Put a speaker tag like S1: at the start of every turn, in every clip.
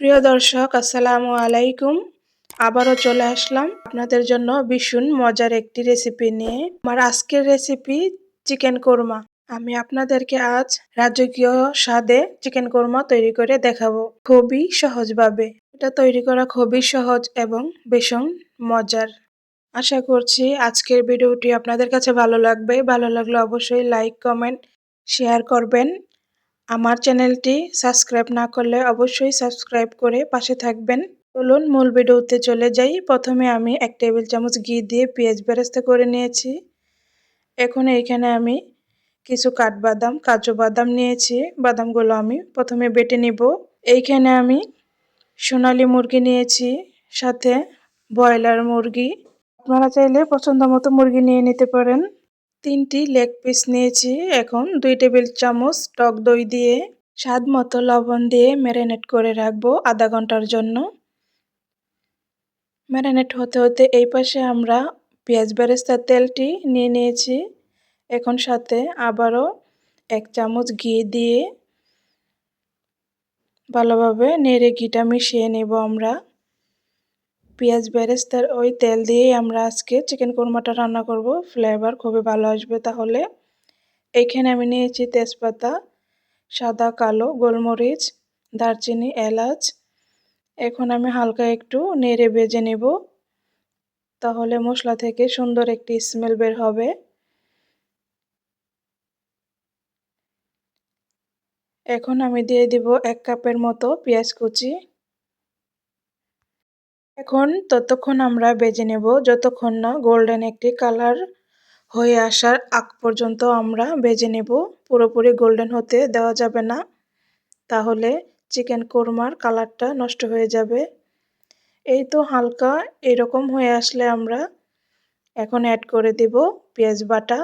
S1: প্রিয় দর্শক, আসসালামু আলাইকুম। আবারও চলে আসলাম আপনাদের জন্য ভীষণ মজার একটি রেসিপি নিয়ে। আমার আজকের রেসিপি চিকেন কোরমা আমি আপনাদেরকে আজ রাজকীয় স্বাদে চিকেন কোরমা তৈরি করে দেখাবো খুবই সহজভাবে। এটা তৈরি করা খুবই সহজ এবং ভীষণ মজার। আশা করছি আজকের ভিডিওটি আপনাদের কাছে ভালো লাগবে। ভালো লাগলে অবশ্যই লাইক কমেন্ট শেয়ার করবেন। আমার চ্যানেলটি সাবস্ক্রাইব না করলে অবশ্যই সাবস্ক্রাইব করে পাশে থাকবেন। চলুন মূল ভিডিওতে চলে যাই। প্রথমে আমি এক টেবিল চামচ ঘি দিয়ে পেঁয়াজ বেরেস্তা করে নিয়েছি। এখন এইখানে আমি কিছু কাঠবাদাম, কাজু বাদাম নিয়েছি। বাদামগুলো আমি প্রথমে বেটে নিব। এইখানে আমি সোনালি মুরগি নিয়েছি, সাথে ব্রয়লার মুরগি। আপনারা চাইলে পছন্দ মতো মুরগি নিয়ে নিতে পারেন। তিনটি লেগ পিস নিয়েছি। এখন দুই টেবিল চামচ টক দই দিয়ে স্বাদ মতো লবণ দিয়ে ম্যারিনেট করে রাখব আধা ঘণ্টার জন্য। ম্যারিনেট হতে হতে এই পাশে আমরা পেঁয়াজ বেরেস্তার তেলটি নিয়ে নিয়েছি। এখন সাথে আবারও এক চামচ ঘি দিয়ে ভালোভাবে নেড়ে ঘিটা মিশিয়ে নেব আমরা। পেঁয়াজ বেরেস্তার ওই তেল দিয়েই আমরা আজকে চিকেন কোরমাটা রান্না করব। ফ্লেভার খুবই ভালো আসবে তাহলে। এখানে আমি নিয়েছি তেজপাতা, সাদা, কালো, গোলমরিচ, দারচিনি, এলাচ। এখন আমি হালকা একটু নেড়ে বেজে নেব। তাহলে মশলা থেকে সুন্দর একটি স্মেল বের হবে। এখন আমি দিয়ে দিব এক কাপের মতো পেঁয়াজ কুচি। এখন ততক্ষণ আমরা বেজে নেব। যতক্ষণ না গোল্ডেন একটি কালার হয়ে আসার আগ পর্যন্ত আমরা বেজে নেব। পুরোপুরি গোল্ডেন হতে দেওয়া যাবে না। তাহলে চিকেন কোরমার কালারটা নষ্ট হয়ে যাবে। এই তো হালকা এরকম হয়ে আসলে আমরা এখন অ্যাড করে দেব পেঁয়াজ বাটা।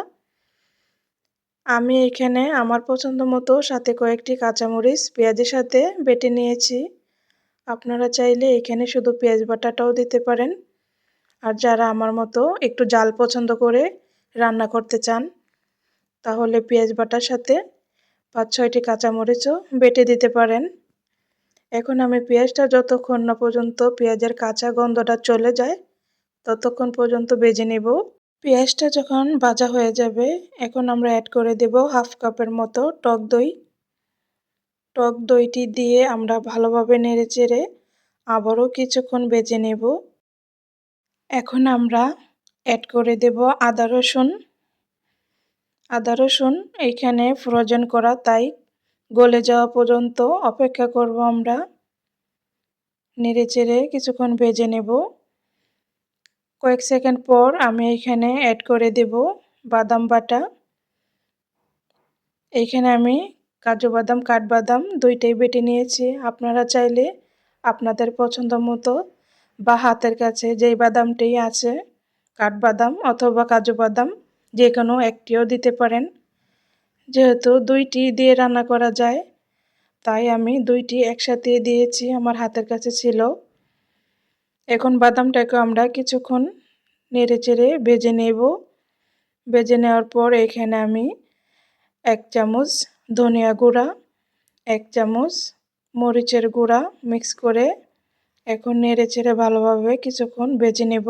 S1: আমি এখানে আমার পছন্দ মতো সাথে কয়েকটি কাঁচামরিচ পেঁয়াজের সাথে বেটে নিয়েছি। আপনারা চাইলে এখানে শুধু পেঁয়াজ বাটাটাও দিতে পারেন। আর যারা আমার মতো একটু জাল পছন্দ করে রান্না করতে চান, তাহলে পেঁয়াজ বাটার সাথে পাঁচ ছয়টি কাঁচামরিচও বেটে দিতে পারেন। এখন আমি পেঁয়াজটা যতক্ষণ না পর্যন্ত পেঁয়াজের কাঁচা গন্ধটা চলে যায়, ততক্ষণ পর্যন্ত বেজে নেব। পেঁয়াজটা যখন ভাজা হয়ে যাবে, এখন আমরা অ্যাড করে দেব হাফ কাপের মতো টক দই। টক দইটি দিয়ে আমরা ভালোভাবে নেড়ে চেড়ে আবারও কিছুক্ষণ বেজে নেব। এখন আমরা অ্যাড করে দেব আদা রসুন। আদা রসুন এইখানে ফ্রোজেন করা, তাই গলে যাওয়া পর্যন্ত অপেক্ষা করব আমরা। নেড়ে চেড়ে কিছুক্ষণ ভেজে নেব। কয়েক সেকেন্ড পর আমি এখানে অ্যাড করে দেব বাদাম বাটা। এইখানে আমি কাজু বাদাম, কাঠবাদাম দুইটাই বেটে নিয়েছি। আপনারা চাইলে আপনাদের পছন্দ মতো বা হাতের কাছে যেই বাদামটি আছে, কাঠবাদাম অথবা কাজু বাদাম, যে কোনো একটিও দিতে পারেন। যেহেতু দুইটি দিয়ে রান্না করা যায়, তাই আমি দুইটি একসাথে দিয়েছি, আমার হাতের কাছে ছিল। এখন বাদামটাকে আমরা কিছুক্ষণ নেড়ে চেড়ে ভেজে নেব। ভেজে নেওয়ার পর এখানে আমি এক চামচ ধনিয়া গুঁড়া, এক চামচ মরিচের গুঁড়া মিক্স করে এখন নেড়ে চেড়ে ভালোভাবে কিছুক্ষণ ভেজে নেব।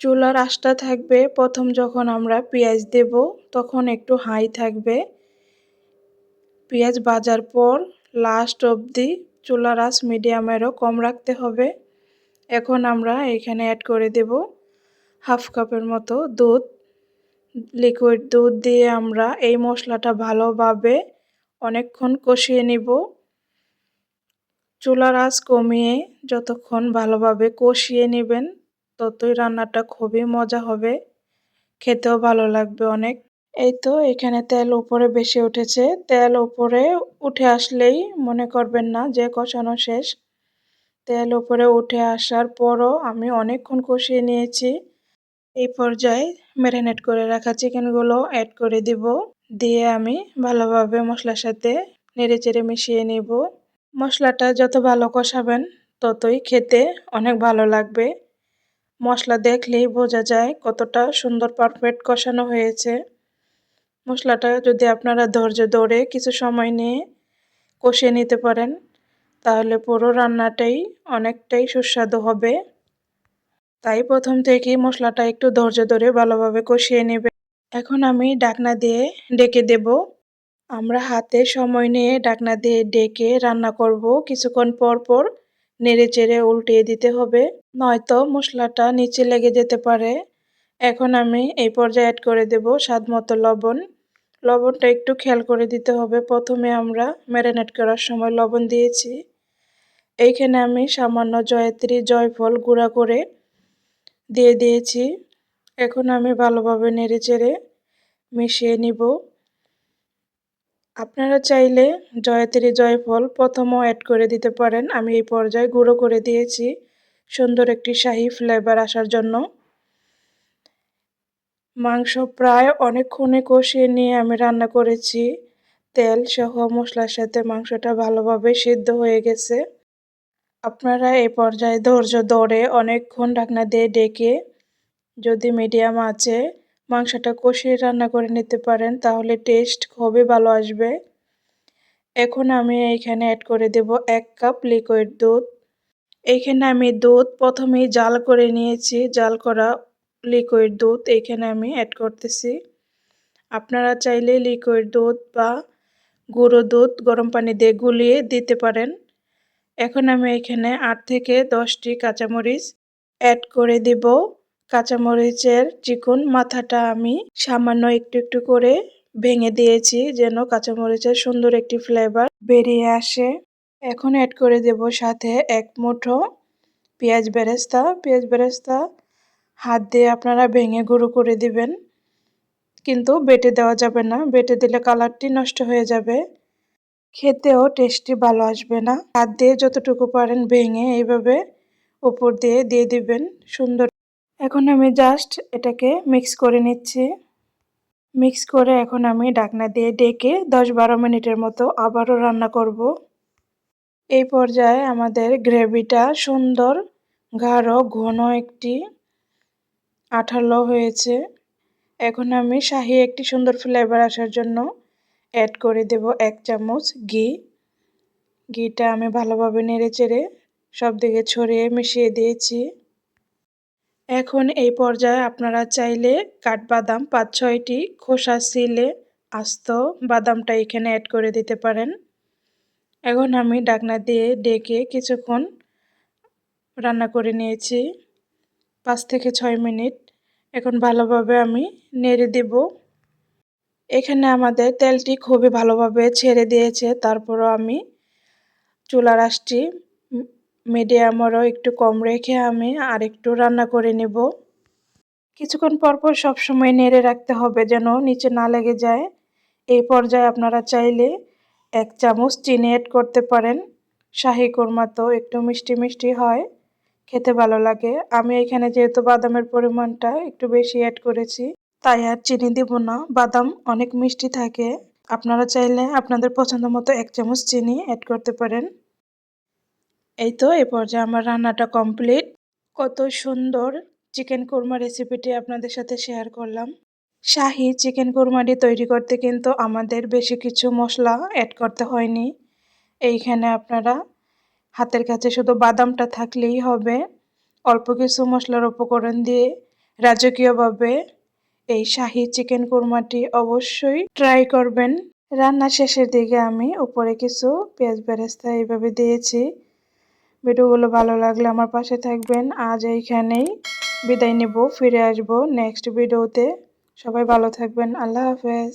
S1: চুলার আঁচটা থাকবে প্রথম যখন আমরা পেঁয়াজ দেব তখন একটু হাই থাকবে। পেঁয়াজ ভাজার পর লাস্ট অবধি চুলার আঁচ মিডিয়ামেরও কম রাখতে হবে। এখন আমরা এখানে অ্যাড করে দেব। হাফ কাপের মতো দুধ। লিকুইড দুধ দিয়ে আমরা এই মশলাটা ভালোভাবে অনেকক্ষণ কষিয়ে নিব। চুলার আঁচ কমিয়ে যতক্ষণ ভালোভাবে কষিয়ে নেবেন, ততই রান্নাটা খুবই মজা হবে। খেতেও ভালো লাগবে অনেক। এই তো এখানে তেল উপরে বেশি উঠেছে। তেল উপরে উঠে আসলেই মনে করবেন না যে কষানো শেষ। তেল উপরে উঠে আসার পরও আমি অনেকক্ষণ কষিয়ে নিয়েছি। এই পর্যায়ে ম্যারিনেট করে রাখা চিকেনগুলো অ্যাড করে দিব। দিয়ে আমি ভালোভাবে মশলার সাথে নেড়ে চেড়ে মিশিয়ে নিব। মশলাটা যত ভালো কষাবেন, ততই খেতে অনেক ভালো লাগবে। মশলা দেখলেই বোঝা যায় কতটা সুন্দর পারফেক্ট কষানো হয়েছে। মশলাটা যদি আপনারা ধৈর্য ধরে কিছু সময় নিয়ে কষিয়ে নিতে পারেন, তাহলে পুরো রান্নাটাই অনেকটাই সুস্বাদু হবে। তাই প্রথম থেকেই মশলাটা একটু ধৈর্য ধরে ভালোভাবে কষিয়ে নেবে। এখন আমি ডাকনা দিয়ে ডেকে দেব। আমরা হাতে সময় নিয়ে ডাকনা দিয়ে ডেকে রান্না করব। কিছুক্ষণ পর পর নেড়ে চেড়ে উল্টিয়ে দিতে হবে। নয়তো মশলাটা নিচে লেগে যেতে পারে। এখন আমি এই পর্যায়ে অ্যাড করে দেব স্বাদ মতো লবণ। লবণটা একটু খেয়াল করে দিতে হবে। প্রথমে আমরা ম্যারিনেট করার সময় লবণ দিয়েছি। এইখানে আমি সামান্য জয়ত্রী, জয়ফল গুঁড়া করে দিয়ে দিয়েছি। এখন আমি ভালোভাবে নেড়ে চেড়ে মিশিয়ে নিব। আপনারা চাইলে জয়ত্রী জয়ফল প্রথমও অ্যাড করে দিতে পারেন। আমি এই পর্যায়ে গুঁড়ো করে দিয়েছি সুন্দর একটি শাহি ফ্লেভার আসার জন্য। মাংস প্রায় অনেকক্ষণে কষিয়ে নিয়ে আমি রান্না করেছি। তেল সহ মশলার সাথে মাংসটা ভালোভাবে সিদ্ধ হয়ে গেছে। আপনারা এ পর্যায়ে ধৈর্য ধরে অনেকক্ষণ ঢাকনা দিয়ে ডেকে যদি মিডিয়াম আছে, মাংসটা কষিয়ে রান্না করে নিতে পারেন, তাহলে টেস্ট খুবই ভালো আসবে। এখন আমি এইখানে অ্যাড করে দেব এক কাপ লিকুইড দুধ। এইখানে আমি দুধ প্রথমেই জাল করে নিয়েছি, জাল করা লিকুইড দুধ এইখানে আমি অ্যাড করতেছি। আপনারা চাইলে লিকুইড দুধ বা গুঁড়ো দুধ গরম পানি দিয়ে গুলিয়ে দিতে পারেন। এখন আমি এখানে আট থেকে দশটি কাঁচামরিচ অ্যাড করে দেব। কাঁচামরিচের চিকন মাথাটা আমি সামান্য একটু একটু করে ভেঙে দিয়েছি যেন কাঁচামরিচের সুন্দর একটি ফ্লেভার বেরিয়ে আসে। এখন অ্যাড করে দেব সাথে এক মুঠো পেঁয়াজ বেরেস্তা। পেঁয়াজ বেরেস্তা হাত দিয়ে আপনারা ভেঙে গুঁড়ো করে দিবেন। কিন্তু বেটে দেওয়া যাবে না। বেটে দিলে কালারটি নষ্ট হয়ে যাবে। খেতেও টেস্টি ভালো আসবে না। হাত দিয়ে যতটুকু পারেন ভেঙে এইভাবে উপর দিয়ে দিয়ে দিবেন সুন্দর। এখন আমি জাস্ট এটাকে মিক্স করে নিচ্ছি। মিক্স করে এখন আমি ডাকনা দিয়ে ডেকে দশ বারো মিনিটের মতো আবারও রান্না করব। এই পর্যায়ে আমাদের গ্রেভিটা সুন্দর, গাঢ়, ঘন একটি আঠালো হয়েছে। এখন আমি শাহি একটি সুন্দর ফ্লেভার আসার জন্য অ্যাড করে দেব এক চামচ ঘি। ঘিটা আমি ভালোভাবে নেড়ে চেড়ে সব দিকে ছড়িয়ে মিশিয়ে দিয়েছি। এখন এই পর্যায়ে আপনারা চাইলে কাঠবাদাম পাঁচ ছয়টি খোসা সিলে আস্ত বাদামটা এখানে অ্যাড করে দিতে পারেন। এখন আমি ডাকনা দিয়ে ডেকে কিছুক্ষণ রান্না করে নিয়েছি। পাঁচ থেকে ছয় মিনিট। এখন ভালোভাবে আমি নেড়ে দেব। এখানে আমাদের তেলটি খুবই ভালোভাবে ছেড়ে দিয়েছে। তারপরও আমি চুলার আঁশটি মিডিয়ামেরও একটু কম রেখে আমি আর একটু রান্না করে নেব। কিছুক্ষণ পরপর সবসময় নেড়ে রাখতে হবে যেন নিচে না লেগে যায়। এই পর্যায়ে আপনারা চাইলে এক চামচ চিনি অ্যাড করতে পারেন। শাহি কোরমা তো একটু মিষ্টি মিষ্টি হয়, খেতে ভালো লাগে। আমি এখানে যেহেতু বাদামের পরিমাণটা একটু বেশি অ্যাড করেছি। তাই আর চিনি দিব না। বাদাম অনেক মিষ্টি থাকে। আপনারা চাইলে আপনাদের পছন্দ মতো এক চামচ চিনি অ্যাড করতে পারেন। এই তো এই পর্যায়ে আমার রান্নাটা কমপ্লিট কত সুন্দর চিকেন কোরমা রেসিপিটি আপনাদের সাথে শেয়ার করলাম। শাহি চিকেন কোরমাটি তৈরি করতে কিন্তু আমাদের বেশি কিছু মশলা অ্যাড করতে হয়নি। এইখানে আপনারা হাতের কাছে শুধু বাদামটা থাকলেই হবে। অল্প কিছু মশলার উপকরণ দিয়ে রাজকীয়ভাবে এই শাহি চিকেন কোরমাটি অবশ্যই ট্রাই করবেন। রান্না শেষের দিকে আমি উপরে কিছু পেঁয়াজ বেরেস্তা এইভাবে দিয়েছি। ভিডিওগুলো ভালো লাগলে আমার পাশে থাকবেন। আজ এইখানেই বিদায় নেব, ফিরে আসব নেক্সট ভিডিওতে সবাই ভালো থাকবেন, আল্লাহ হাফেজ।